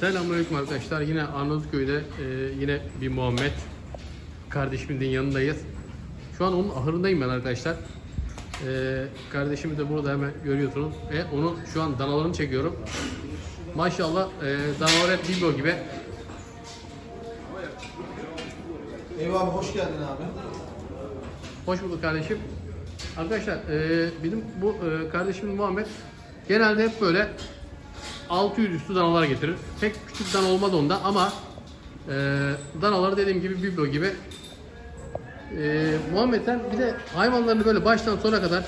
Selamünaleyküm arkadaşlar. Yine Arnavutköy'de e, yine bir Muhammed kardeşimin de yanındayız. Şu an onun ahırındayım ben arkadaşlar. E, kardeşimi de burada hemen görüyorsunuz. Ve onun şu an danalarını çekiyorum. Maşallah e, danalar hep Bilbo gibi. Eyvah abi hoş geldin abi. Hoş bulduk kardeşim. Arkadaşlar e, benim bu e, kardeşimin Muhammed genelde hep böyle 600 üstü danalar getirir. Pek küçük dana olmadı onda ama e, danaları dediğim gibi biblo gibi. E, Muhammed sen bir de hayvanlarını böyle baştan sona kadar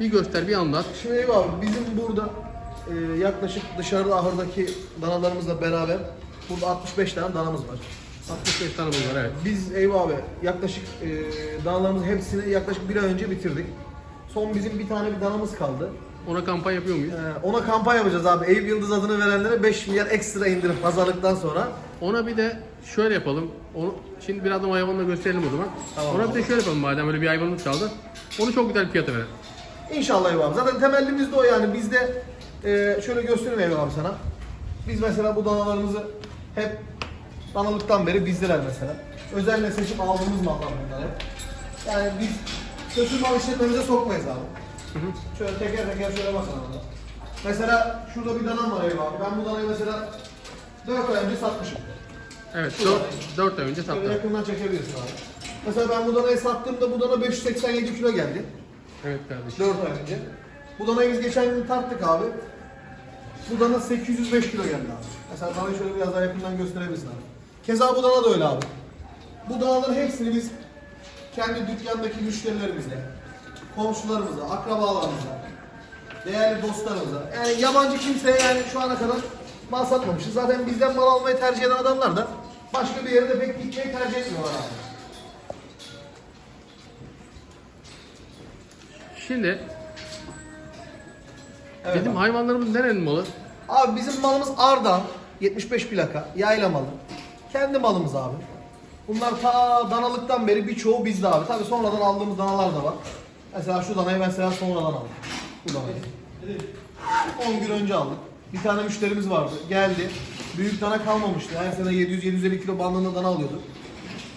bir göster bir anlat. Şimdi Eyvah abi bizim burada e, yaklaşık dışarıda ahırdaki danalarımızla beraber burada 65 tane danamız var. 65 tane bunlar evet. Biz Eyvah abi yaklaşık e, danalarımızın hepsini yaklaşık bir ay önce bitirdik. Son bizim bir tane bir danamız kaldı. Ona kampanya yapıyor muyuz? E, ona kampanya yapacağız abi. Eyüp Yıldız adını verenlere 5 milyar ekstra indirim pazarlıktan sonra. Ona bir de şöyle yapalım. Onu, şimdi birazdan o hayvanla gösterelim o zaman. Tamam. Ona bir de şöyle yapalım madem öyle bir hayvanımız kaldı. Onu çok güzel bir fiyata verelim. İnşallah Eyvah abi. Zaten temellimiz de o yani. Biz de e, şöyle göstereyim Eyvah abi sana. Biz mesela bu danalarımızı hep danalıktan beri bizdeler mesela. Özenle seçip aldığımız mallar bunlar hep. Yani biz kötü mal işletmemize sokmayız abi. Şöyle teker teker şöyle bakın abi. Mesela şurada bir danam var abi. Ben bu danayı mesela 4 ay önce satmışım. Evet Bu 4, danayı. 4 ay önce Şöyle sattık. yakından çekebilirsin abi. Mesela ben bu danayı sattığımda bu dana 587 kilo geldi. Evet kardeşim. 4 ay önce. Bu danayı biz geçen gün tarttık abi. Bu dana 805 kilo geldi abi. Mesela danayı şöyle biraz daha yakından gösterebilirsin abi. Keza bu dana da öyle abi. Bu danaların hepsini biz kendi dükkandaki müşterilerimizle, komşularımıza, akrabalarımıza, değerli dostlarımıza, yani yabancı kimseye yani şu ana kadar mal satmamışız. Zaten bizden mal almayı tercih eden adamlar da başka bir yere de pek gitmeyi tercih etmiyorlar abi. Şimdi Evet bizim abi. hayvanlarımız nerenin malı? Abi bizim malımız Ardahan 75 plaka yayla malı. Kendi malımız abi. Bunlar ta danalıktan beri birçoğu bizde abi. Tabi sonradan aldığımız danalar da var. Mesela şu danayı mesela sonradan aldım. Bu danayı. 10 gün önce aldık. Bir tane müşterimiz vardı. Geldi. Büyük dana kalmamıştı. Her sene 700-750 kilo bandında dana alıyordu.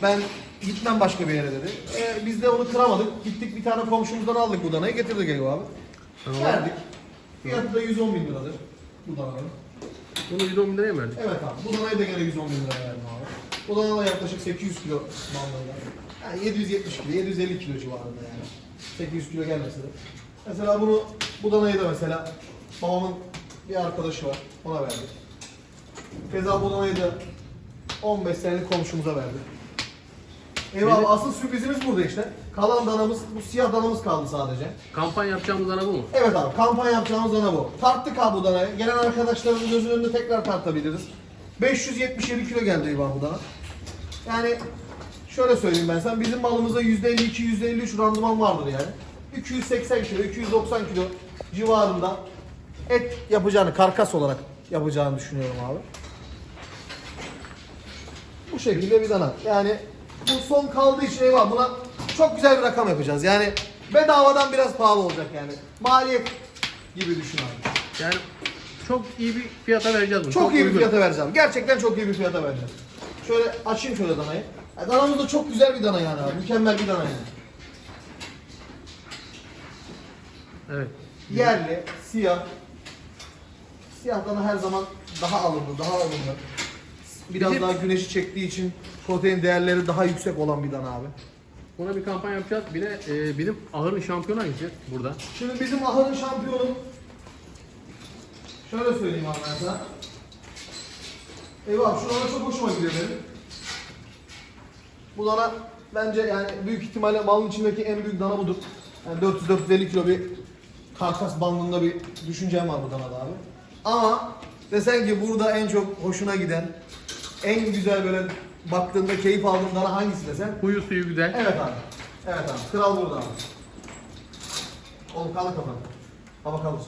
Ben gitmem başka bir yere dedi. E, biz de onu kıramadık. Gittik bir tane komşumuzdan aldık bu danayı. Getirdik evi abi. Tamam. Verdik. Fiyatı da 110 bin liradır. Bu dananın. Bunu 110 bin liraya mı verdik? Evet abi. Bu danayı da gene 110 bin liraya verdim abi. Bu dana da yaklaşık 800 kilo mallarıyla. Yani 770 kilo, 750 kilo civarında yani. 800 kilo gelmese de. Mesela bunu, bu danayı da mesela babamın bir arkadaşı var. Ona verdik. Keza bu danayı da 15 senelik komşumuza verdik. Eyvallah asıl sürprizimiz burada işte. Kalan danamız, bu siyah danamız kaldı sadece. Kampanya yapacağımız ana bu mu? Evet abi kampanya yapacağımız dana bu. Tarttık abi bu danayı. Gelen arkadaşlarımızın gözünün önünde tekrar tartabiliriz. 577 kilo geldi Eyvah bu dana. Yani şöyle söyleyeyim ben sana bizim malımızda %52 %53 randıman vardır yani. 280 kilo 290 kilo civarında et yapacağını karkas olarak yapacağını düşünüyorum abi. Bu şekilde bir dana. Yani bu son kaldığı için eyvah buna çok güzel bir rakam yapacağız. Yani bedavadan biraz pahalı olacak yani. Maliyet gibi düşün abi. Yani çok iyi bir fiyata vereceğiz bunu. Çok, iyi bir uygun. fiyata vereceğim. Gerçekten çok iyi bir fiyata vereceğim. Şöyle açayım şöyle danayı. Yani danamız da çok güzel bir dana yani abi. Mükemmel bir dana yani. Evet. Yerli, siyah. Siyah dana her zaman daha alımlı, daha alımlı. Biraz Bizim- daha güneşi çektiği için protein değerleri daha yüksek olan bir dana abi. Buna bir kampanya yapacağız. Bir de e, bizim ahırın şampiyonu hangisi burada? Şimdi bizim ahırın şampiyonu şöyle söyleyeyim abi ben sana. Eyvah şu dana çok hoşuma gidiyor benim. Bu dana bence yani büyük ihtimalle malın içindeki en büyük dana budur. Yani 400-450 kilo bir karkas bandında bir düşüncem var bu danada abi. Ama desen ki burada en çok hoşuna giden, en güzel böyle baktığında keyif aldığın dana hangisi desen Huyu suyu güzel. Evet abi. Evet abi. Kral burada abi. Oğlum kaldı kafanı. Baba kaldır.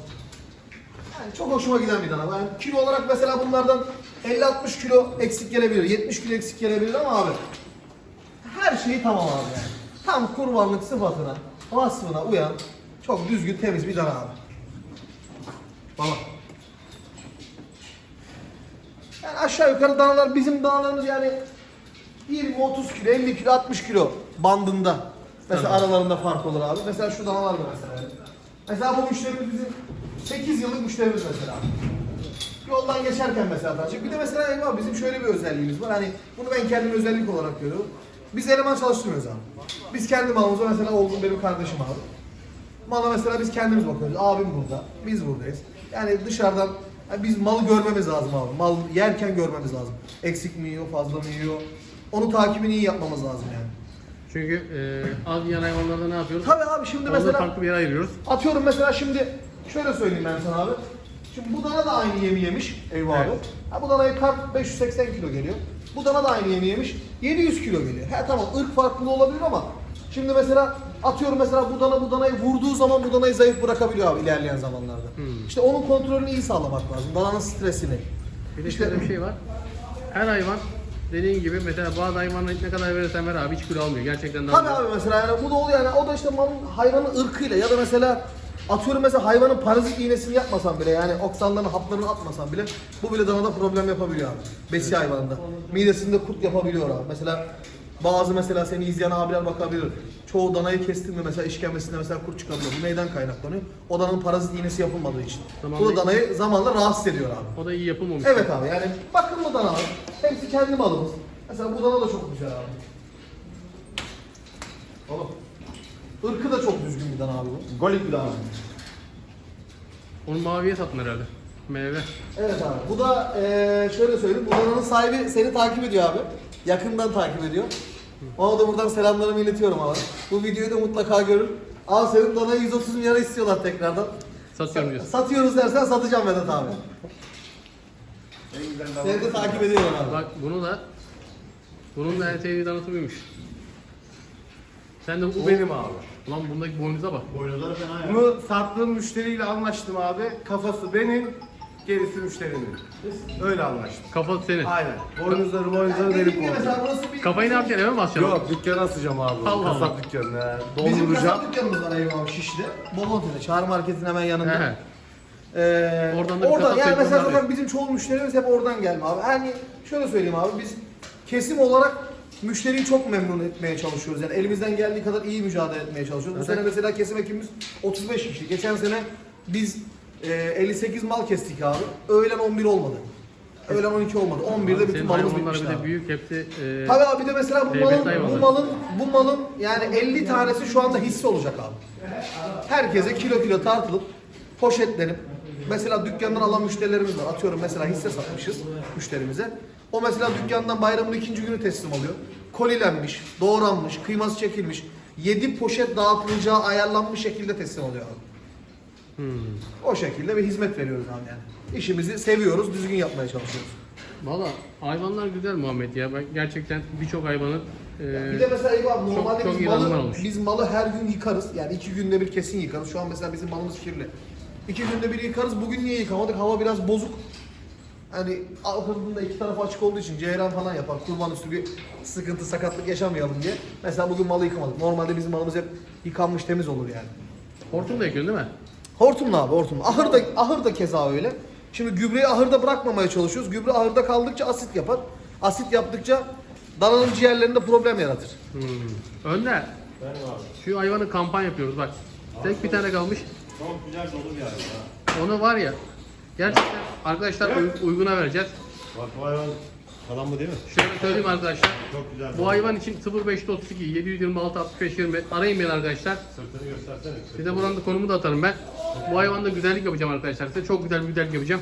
Yani çok hoşuma giden bir dana. Yani kilo olarak mesela bunlardan 50-60 kilo eksik gelebilir. 70 kilo eksik gelebilir ama abi. Her şeyi tamam abi yani. Tam kurbanlık sıfatına, vasfına uyan çok düzgün temiz bir dana abi. Baba. Yani aşağı yukarı danalar bizim danalarımız yani 20, 30 kilo, 50 kilo, 60 kilo bandında. Mesela Tamam. aralarında fark olur abi. Mesela şu danalar da mesela. Mesela bu müşterimiz bizim 8 yıllık müşterimiz mesela. Yoldan geçerken mesela tanıştık. Bir de mesela abi bizim şöyle bir özelliğimiz var. Hani bunu ben kendim özellik olarak görüyorum. Biz eleman çalıştırmıyoruz abi. Biz kendi malımıza mesela Olgun benim kardeşim abi. Mala mesela biz kendimiz bakıyoruz. Abim burada. Biz buradayız. Yani dışarıdan yani biz malı görmemiz lazım abi. Mal yerken görmemiz lazım. Eksik mi yiyor, fazla mı yiyor? Onu takibini iyi yapmamız lazım yani. Çünkü e, az yiyen hayvanlarda ne yapıyoruz? Tabii abi şimdi Onları mesela farklı bir yere ayırıyoruz. Atıyorum mesela şimdi şöyle söyleyeyim ben sana abi. Şimdi bu dana da aynı yemi yemiş Eyvah abi. Evet. Ha, bu danaya kart 580 kilo geliyor. Bu dana da aynı yemi yemiş 700 kilo geliyor. He tamam ırk farklı olabilir ama şimdi mesela atıyorum mesela bu dana bu danayı vurduğu zaman bu danayı zayıf bırakabiliyor abi ilerleyen zamanlarda. Hmm. İşte onun kontrolünü iyi sağlamak lazım. Dananın stresini. Bir de İşte- şöyle bir şey var. Her hayvan dediğin gibi mesela bazı hayvanlar ne kadar verirsen ver abi hiç kilo almıyor. Gerçekten daha Tabii abi mesela yani bu da oluyor yani o da işte malın hayvanın ırkıyla ya da mesela atıyorum mesela hayvanın parazit iğnesini yapmasan bile yani oksanların haplarını atmasan bile bu bile danada problem yapabiliyor abi. Besi hayvanında. Midesinde kurt yapabiliyor abi. Mesela bazı mesela seni izleyen abiler bakabilir. Çoğu danayı kestin mi mesela işkembesinde mesela kurt çıkabiliyor. Bu neyden kaynaklanıyor? O dananın parazit iğnesi yapılmadığı için. Zamanla- Bu da danayı zamanla rahatsız ediyor abi. O da iyi yapılmamış. Evet abi yani bakımlı danalar. Hepsi kendi malımız. Mesela bu dana da çok güzel abi. Oğlum. Irkı da çok düzgün bir dana abi bu. Golik bir daha. Onu maviye sattın herhalde. Meyve. Evet abi. Bu da eee şöyle söyleyeyim. Bu dananın sahibi seni takip ediyor abi. Yakından takip ediyor. Ona da buradan selamlarımı iletiyorum abi. Bu videoyu da mutlaka görür. Abi senin danayı 130 milyara istiyorlar tekrardan. Satıyorum diyorsun. Satıyoruz dersen satacağım Vedat abi. En güzel. Seni de takip ediyorum abi. Bak bunu da bunun da sevdiği danası buymuş. Sen de bu benim abi. Ulan bundaki boynuza bak. Boynuzları fena ya. Bunu sattığım müşteriyle anlaştım abi. Kafası benim, gerisi müşterinin. Öyle anlaştık. Kafası senin. Aynen. Boynuzları boynuzları oldu. mesela burası bir... Kafayı ne yapacaksın eve mi basacaksın? Yok dükkana asacağım abi. Allah Kasap Allah. dükkanına. Bizim Dolduracağım. kasap dükkanımız var Eyüp abi Şişli'de. Bomonti'de. Çağrı Market'in hemen yanında. He. Ee, Oradan da bir oradan kasap yani mesela zaten bizim çoğu müşterimiz hep oradan gelme abi. Yani şöyle söyleyeyim abi biz kesim olarak müşteriyi çok memnun etmeye çalışıyoruz. Yani elimizden geldiği kadar iyi mücadele etmeye çalışıyoruz. Bu sene mesela kesim ekibimiz 35 kişi. Geçen sene biz e, 58 mal kestik abi. Öğlen 11 olmadı. Öğlen 12 olmadı. 11'de bütün malımız bitmişti bir de abi. büyük hepsi e, Tabii abi bir de mesela bu Heybetli malın, bu hayvanlar. malın, bu malın yani 50 tanesi şu anda hisse olacak abi. Herkese kilo kilo tartılıp poşetlenip mesela dükkandan alan müşterilerimiz var. Atıyorum mesela hisse satmışız müşterimize. O mesela dükkandan bayramın ikinci günü teslim oluyor. Kolilenmiş, doğranmış, kıyması çekilmiş. 7 poşet dağıtılacağı ayarlanmış şekilde teslim abi. hmm. O şekilde bir hizmet veriyoruz abi yani. İşimizi seviyoruz, düzgün yapmaya çalışıyoruz. Valla hayvanlar güzel Muhammed ya. Ben gerçekten birçok hayvanın e, Bir de mesela Eyüp abi normalde çok biz, iyi malı, olmuş. biz malı her gün yıkarız. Yani iki günde bir kesin yıkarız. Şu an mesela bizim malımız kirli. İki günde bir yıkarız. Bugün niye yıkamadık? Hava biraz bozuk. Hani ahırında iki tarafı açık olduğu için ceyran falan yapar. Kurban üstü bir sıkıntı, sakatlık yaşamayalım diye. Mesela bugün malı yıkamadık. Normalde bizim malımız hep yıkanmış temiz olur yani. hortum da yakıyorsun değil mi? Hortumla abi hortumla. Ahır da, ahır da keza öyle. Şimdi gübreyi ahırda bırakmamaya çalışıyoruz. Gübre ahırda kaldıkça asit yapar. Asit yaptıkça dananın ciğerlerinde problem yaratır. Hmm. Önder. Şu hayvanı kampanya yapıyoruz bak. Tek bir tane kalmış. Çok güzel dolu bir hayvan ha. Onu var ya. Gerçekten arkadaşlar uy- uyguna vereceğiz. Bak bu hayvan falan bu değil mi? Şöyle söyleyeyim arkadaşlar. Çok güzel. Bu hayvan için 0532 726 65 20 arayın beni arkadaşlar. Sırtını göstersene. Size buranın da konumu da atarım ben. Bu hayvanda güzellik yapacağım arkadaşlar size. Çok güzel bir güzellik yapacağım.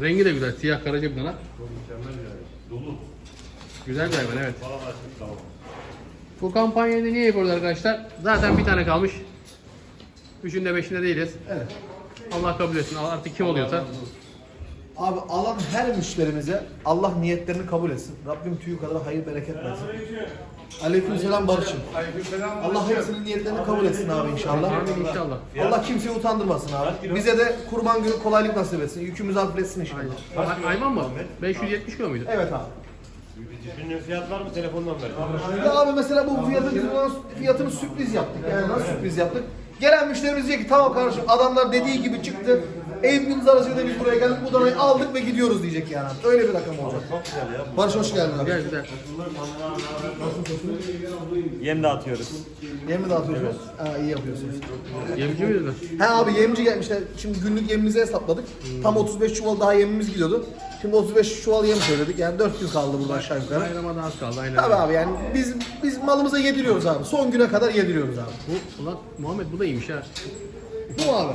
Rengi de güzel. Siyah karaca bir dana. Çok mükemmel bir hayvan. Dolu. Güzel bir hayvan evet. Tamam. Bu kampanyayı da niye yapıyoruz arkadaşlar? Zaten bir tane kalmış. Üçünde beşinde değiliz. Evet. Allah kabul etsin. Artık kim oluyorsa. Abi alan her müşterimize Allah niyetlerini kabul etsin. Rabbim tüyü kadar hayır bereket versin. Aleyküm selam Barış'ım. Aleykümselam. Allah hepsinin niyetlerini kabul etsin abi inşallah. Amin inşallah. Allah kimseyi utandırmasın abi. Bize de kurban günü kolaylık nasip etsin. Yükümüzü hafifletsin inşallah. Hay- Hayvan mı? 570 kilo muydu? Evet abi. Cipinin fiyat var mı telefondan ver. Ya abi mesela bu fiyatı fiyatını sürpriz yaptık. Yani nasıl sürpriz yaptık? Gelen müşterimiz diyor ki tamam kardeşim adamlar dediği gibi çıktı. Eyüp Gündüz aracıyla biz buraya geldik bu danayı aldık ve gidiyoruz diyecek yani. Öyle bir rakam olacak. Çok güzel ya. Barış hoş geldin abi. Güzel güzel. Yem dağıtıyoruz. Yem mi dağıtıyorsunuz? Ha iyi yapıyorsunuz. Yemci miyiz mi? He abi yemci gelmişler. Şimdi günlük yemimizi hesapladık. Tam 35 çuval daha yemimiz gidiyordu. Şimdi 35 çuval yem söyledik. Yani 4 gün kaldı burada aşağı yukarı. Bayrama da az kaldı aynen. Tabii abi yani biz biz malımıza yediriyoruz abi. Son güne kadar yediriyoruz abi. Bu, ulan Muhammed bu da iyiymiş ha. Bu mu abi?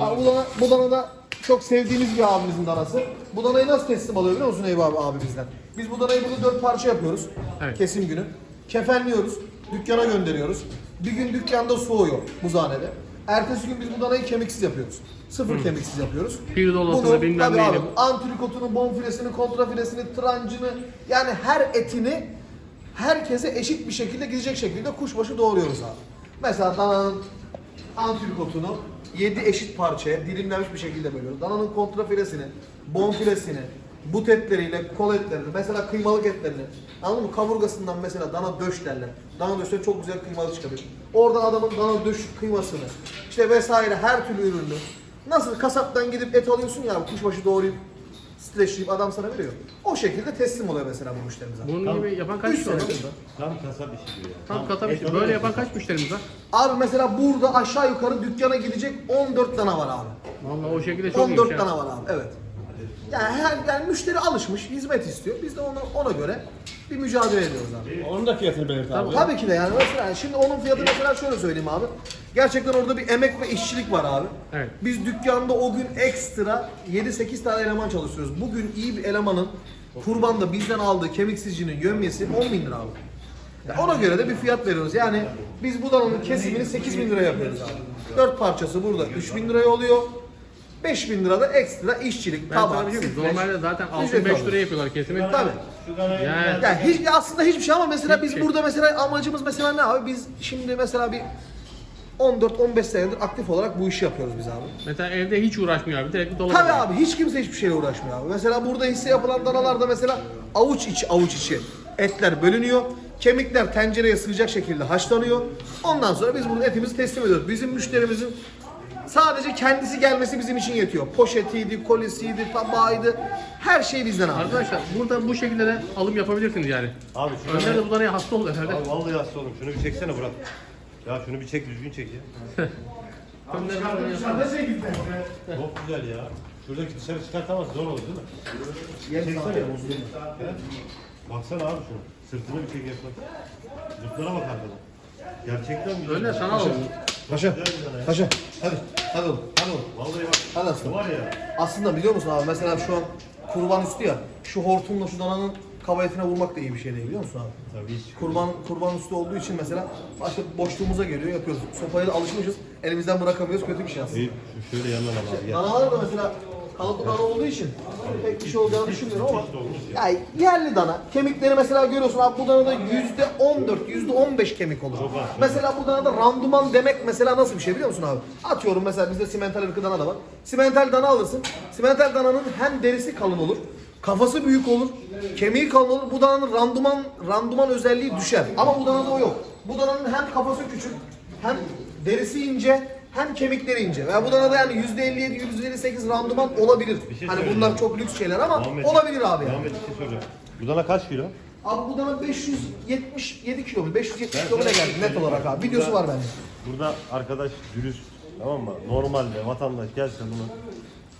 Abi bu dana, bu dana da çok sevdiğimiz bir abimizin danası. Bu danayı nasıl teslim alıyor biliyor musun Eyüp abi, abi bizden? Biz bu danayı burada dört parça yapıyoruz. Evet. Kesim günü. Kefenliyoruz. Dükkana gönderiyoruz. Bir gün dükkanda soğuyor buzhanede. Ertesi gün biz bu danayı kemiksiz yapıyoruz. Sıfır kemiksiz yapıyoruz. Pirzolasını, Bunu bilmem neyini. antrikotunu, bonfilesini, kontrafilesini, trancını yani her etini herkese eşit bir şekilde gidecek şekilde kuşbaşı doğruyoruz abi. Mesela dananın antrikotunu 7 eşit parçaya dilimlenmiş bir şekilde bölüyoruz. Dananın kontrafilesini, bonfilesini, but etleriyle kol etlerini, mesela kıymalık etlerini, anladın mı? Kaburgasından mesela dana döş derler. Dana döşleri çok güzel kıymalı çıkabilir. Oradan adamın dana döş kıymasını, işte vesaire her türlü ürünü. Nasıl kasaptan gidip et alıyorsun ya kuşbaşı doğrayıp streçleyip adam sana veriyor. O şekilde teslim oluyor mesela bu müşterimize. Bunun gibi yapan kaç Üç var? sene. Tam kasap işi diyor. Tam kata bir şey. Böyle yapan kaç müşterimiz var? Abi mesela burada aşağı yukarı dükkana gidecek 14 tane var abi. Vallahi o şekilde çok 14 iyiymiş tane ha. var abi evet. Yani her yani müşteri alışmış, hizmet istiyor. Biz de ona ona göre bir mücadele ediyoruz abi. Onun da fiyatını belirt abi. Tabii ki de yani mesela yani şimdi onun fiyatı mesela şöyle söyleyeyim abi. Gerçekten orada bir emek ve işçilik var abi. Evet. Biz dükkanda o gün ekstra 7-8 tane eleman çalıştırıyoruz. Bugün iyi bir elemanın kurbanda bizden aldığı kemiksizcinin yömyesi 10 bin lira abi. Ya ona göre de bir fiyat veriyoruz. Yani biz bu dananın kesimini 8 bin lira yapıyoruz abi. 4 parçası burada 3 bin liraya oluyor. 5 bin lira da ekstra işçilik, Ben sana tabak, bir şey mi? streç. Normalde zaten Ücret 65 alıyor. liraya yapıyorlar kesimi. Tabii. Yani- Yani hiç, aslında hiçbir şey ama mesela biz Hiçbir şey. burada mesela amacımız mesela ne abi? Biz şimdi mesela bir 14-15 senedir aktif olarak bu işi yapıyoruz biz abi. Mesela evde hiç uğraşmıyor abi. Direkt dolaba. Tabii koyuyor. abi hiç kimse hiçbir şeyle uğraşmıyor abi. Mesela burada hisse yapılan danalarda mesela avuç içi avuç içi etler bölünüyor. Kemikler tencereye sığacak şekilde haşlanıyor. Ondan sonra biz burada etimizi teslim ediyoruz. Bizim müşterimizin sadece kendisi gelmesi bizim için yetiyor. Poşetiydi, kolisiydi, tabağıydı. Her şey bizden abi. Arkadaşlar burada bu şekilde de alım yapabilirsiniz yani. Abi şu Önder de bu danaya hasta oldu herhalde. Abi vallahi hasta oldum. Şunu bir çeksene Burak. Ya şunu bir çek düzgün çek ya. Önder danaya- Dışarıda şey gitti. Çok güzel ya. Şuradaki dışarı çıkartamaz zor olur değil mi? Çeksene. He? Baksana abi şunu. Sırtını bir çek yapmak. Zıplara bak arkadan. Gerçekten güzel. Önder sana alalım. Paşa, paşa. Hadi, hadi oğlum, hadi oğlum. Vallahi bak. Hadi aslanım. Var ya. Aslında biliyor musun abi mesela şu an kurban üstü ya şu hortumla şu dananın kaba etine vurmak da iyi bir şey değil biliyor musun abi? Tabii. Kurban kurban üstü olduğu için mesela başka boşluğumuza geliyor yapıyoruz. Sopaya da alışmışız. Elimizden bırakamıyoruz kötü bir şey aslında. Bir şöyle yandan al abi gel. Danalar da mesela kalıplı dana olduğu için pek bir şey olacağını düşünmüyorum ama yani yerli dana. Kemikleri mesela görüyorsun abi bu danada yüzde 14, yüzde 15 kemik olur. Mesela bu danada randuman demek mesela nasıl bir şey biliyor musun abi? Atıyorum mesela bizde simental ırkı dana da var. Simental dana alırsın. Simental dananın hem derisi kalın olur, kafası büyük olur, kemiği kalın olur. Bu dananın randuman randuman özelliği düşer. Ama bu danada o yok. Bu dananın hem kafası küçük, hem derisi ince, hem kemikleri ince. Veya bu danada yani %57, %58 randuman olabilir. Bir şey hani söyleyeceğim. bunlar çok lüks şeyler ama Muhammed- olabilir abi yani. Muhammed bir şey soracağım. Bu dana kaç kilo? Abi bu dana 577 kilo mu? 570 Ben kilo mu ne sana geldi net olarak söyleyeyim. abi. Videosu var bende. Burada arkadaş dürüst tamam mı? Normalde vatandaş gelse bunu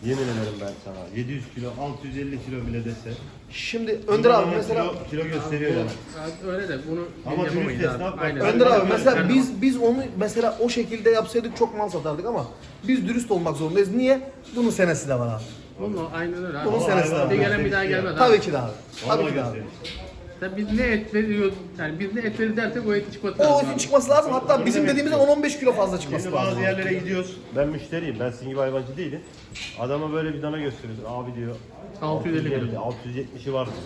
yemin ederim ben sana 700 kilo 650 kilo bile dese. Şimdi Önder abi mesela kilo, kilo gösteriyor yani. Ya Öyle de bunu Ama yapamayız dürüst abi. esnaf bak. Aynen. Önder abi mesela biz biz onu mesela o şekilde yapsaydık çok mal satardık ama biz dürüst olmak zorundayız. Niye? Bunun senesi de var abi. Bunu aynen öyle abi. Bunun senesi de var. Bir gelen bir daha gelmez abi. Tabii ki de abi. Vallahi Tabii ki de abi. gösteriyor. Tabii biz ne et veriyoruz, yani biz ne et verir dersek o eti çıkması O lazım etin abi. çıkması lazım. Hatta bizim dediğimizden 10-15 kilo fazla çıkması Şimdi lazım. bazı yerlere gidiyoruz. Ben müşteriyim. Ben sizin gibi hayvancı değilim. Adama böyle bir dana gösteriyorsun. Abi diyor. 650 kilo. 670'i var diyor.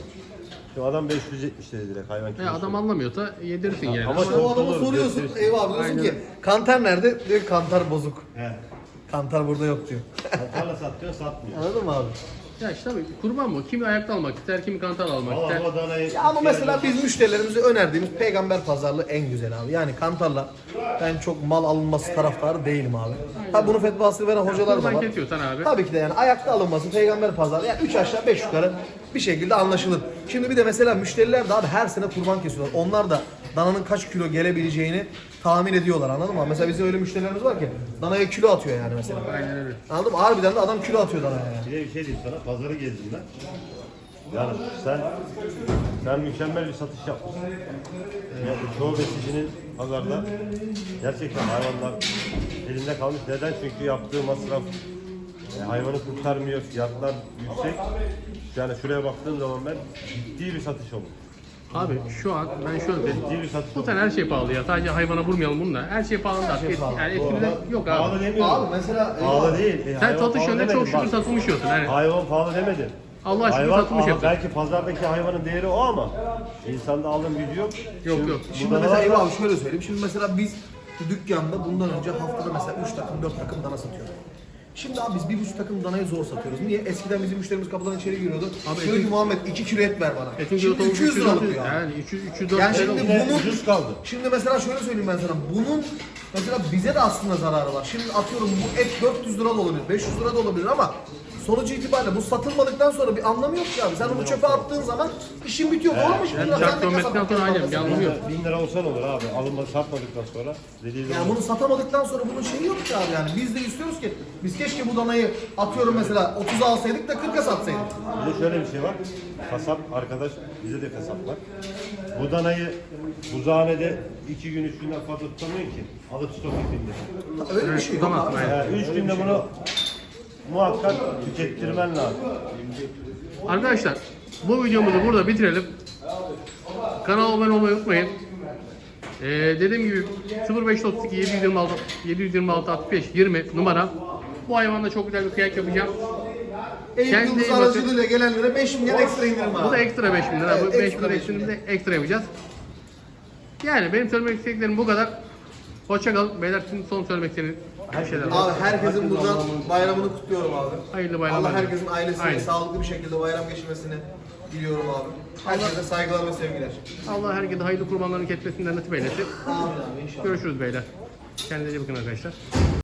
Şimdi adam 570 dedi direkt hayvan Ya kilosu. adam anlamıyorsa yedirirsin yani. ama Ama, İşte o Olur, soruyorsun. Eyvah diyorsun Aynen ki öyle. kantar nerede? Diyor ki, kantar bozuk. He. Kantar burada yok diyor. Hatarla satıyor satmıyor. Anladın mı abi? Ya işte tabii kurban mı? Kimi ayakta almak ister, kimi kantar almak ister. o danayı... Ya ama mesela biz müşterilerimize önerdiğimiz peygamber pazarlığı en güzel abi. Yani kantarla ben çok mal alınması taraftarı değilim abi. Tabi bunu fetvasını veren hocalar da Kurban var. kesiyorsan abi. Tabii ki de yani ayakta alınması peygamber pazarı yani 3 aşağı 5 yukarı bir şekilde anlaşılır. Şimdi bir de mesela müşteriler de abi her sene kurban kesiyorlar. Onlar da dananın kaç kilo gelebileceğini tahmin ediyorlar anladın mı? Mesela bizim öyle müşterilerimiz var ki danaya kilo atıyor yani mesela. Aynen öyle. Anladın mı? Harbiden de adam kilo atıyor danaya yani. Bir de bir şey diyeyim sana, pazarı gezdim ben. Yani sen, sen mükemmel bir satış yapmışsın. Yani çoğu besicinin pazarda gerçekten hayvanlar elinde kalmış. Neden? Çünkü yaptığı masraf e, hayvanı kurtarmıyor, fiyatlar yüksek. Yani şuraya baktığım zaman ben ciddi bir satış oldu. Abi şu an ben şöyle satış Bu sene her şey pahalı ya. Sadece hayvana vurmayalım bunu da. Her şey pahalı da. şey Eski- pahalı. Yani eskiden yok Pahalı abi. demiyorum. Abi mesela Pahalı değil. E, Sen hayvan pahalı yönünde çok demedim. şükür Bak, satılmış yiyorsun. Yani. Hayvan pahalı demedim. Allah şükür hayvan, satılmış yaptın. belki pazardaki hayvanın değeri o ama insanda alım gücü yok. Yok, Şimdi yok. Şimdi burada mesela Eyvah abi şöyle söyleyeyim. Şimdi mesela biz dükkanda bundan önce haftada mesela 3 takım 4 takım dana satıyorduk. Şimdi abi biz bir buçuk takım danayı zor satıyoruz. Niye? Eskiden bizim müşterimiz kapıdan içeri giriyordu. Abi Diyordu ki etin- Muhammed 2 kilo et ver bana. Etin şimdi kilosu olmuş 200 liralık 300 diyor. abi. Yani 300 304 Yani lira şimdi bunun ucuz kaldı. Şimdi mesela şöyle söyleyeyim ben sana. Bunun mesela bize de aslında zararı var. Şimdi atıyorum bu et 400 lira da olabilir, 500 lira da olabilir ama sonucu itibariyle bu satılmadıktan sonra bir anlamı yok ki abi. Sen onu çöpe attığın zaman işin bitiyor. Doğru mu? Şimdi Yani sen de kasap sonra aynen bir anlamı yok. Bin lira olsa ne olur abi? Alınma satmadıktan sonra dediği. Yani bunu satamadıktan sonra bunun şeyi yok ki abi yani. Biz de istiyoruz ki biz keşke bu danayı atıyorum mesela 30'a alsaydık da 40'a satsaydık. Bir de şöyle bir şey var. Kasap arkadaş, bize de kasap var. Bu danayı buzhanede iki gün, üç günden fazla tutamıyor ki. Alıp stok yapayım Öyle bir şey yok tutamazsın, abi. aynen. Yani üç günde bunu muhakkak tükettirmen lazım. Arkadaşlar bu videomuzu burada bitirelim. Kanala abone olmayı unutmayın. Ee, dediğim gibi 0532 726 726 65 20 numara. Bu hayvanla çok güzel bir kıyak yapacağım. Bakın. aracılığıyla gelenlere 5 milyar ekstra indirim var. Bu da ekstra 5 bin lira. Evet, bu 5 bin ekstra lira beş bin ekstrini lira. de ekstra yapacağız. Yani benim söylemek istediklerim bu kadar. Hoşça kalın. Beyler sizin son söylemek istediğiniz şeyler var. Abi herkesin buradan bayramını kutluyorum abi. Hayırlı bayramlar. Allah herkesin ailesine Aynen. sağlıklı bir şekilde bayram geçirmesini diliyorum abi. Herkese saygılar ve sevgiler. Allah herkese hayırlı kurbanların kesmesinden nasip eylesin. Amin abi inşallah. Görüşürüz beyler. Kendinize iyi bakın arkadaşlar.